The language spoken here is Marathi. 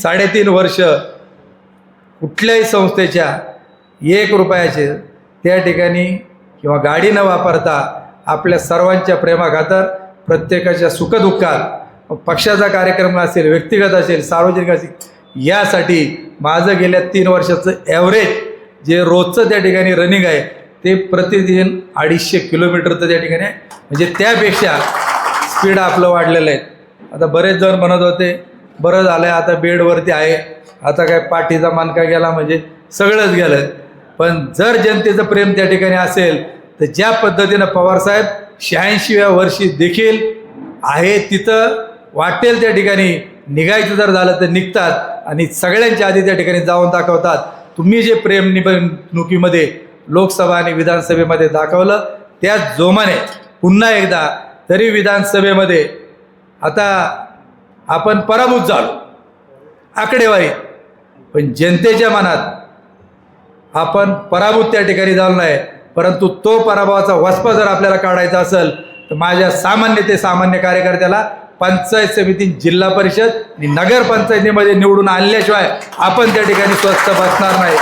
साडेतीन वर्ष कुठल्याही संस्थेच्या एक रुपयाचे त्या ठिकाणी किंवा गाडी न वापरता आपल्या सर्वांच्या प्रेमाखातर प्रत्येकाच्या सुखदुःखात पक्षाचा कार्यक्रम असेल व्यक्तिगत असेल सार्वजनिक असेल यासाठी माझं गेल्या तीन वर्षाचं ॲव्हरेज जे रोजचं त्या ठिकाणी रनिंग आहे ते प्रतिदिन अडीचशे किलोमीटरचं त्या ठिकाणी म्हणजे त्यापेक्षा स्पीड आपलं वाढलेलं आहे. आता बरेच जण म्हणत होते बरं झालं आहे आता बेडवरती आहे. आता काय पाठीचा मानका गेला म्हणजे सगळंच गेलं पण जर जनतेचं प्रेम त्या ठिकाणी असेल तर ज्या पद्धतीनं पवारसाहेब शहाऐंशीव्या वर्षी देखील आहे तिथं वाटेल त्या ठिकाणी निघायचं जर झालं तर निघतात आणि सगळ्यांच्या आधी त्या ठिकाणी जाऊन दाखवतात. तुम्ही जे प्रेम निवडणुकीमध्ये लोकसभा आणि विधानसभेमध्ये दाखवलं त्याच जोमाने पुन्हा एकदा तरी विधानसभेमध्ये आता आपण पराभूत झालो. आकडेवारी. पण जनतेच्या मनात आपण पराभूत त्या ठिकाणी झालो नाही. परंतु तो पराभवाचा वस्प जर आपल्याला काढायचा असेल तर माझ्या सामान्य ते सामान्य कार्यकर्त्याला पंचायत समिती जिल्हा परिषद आणि नगरपंचायतीमध्ये निवडून आणल्याशिवाय आपण त्या ठिकाणी स्वस्त बसणार नाही.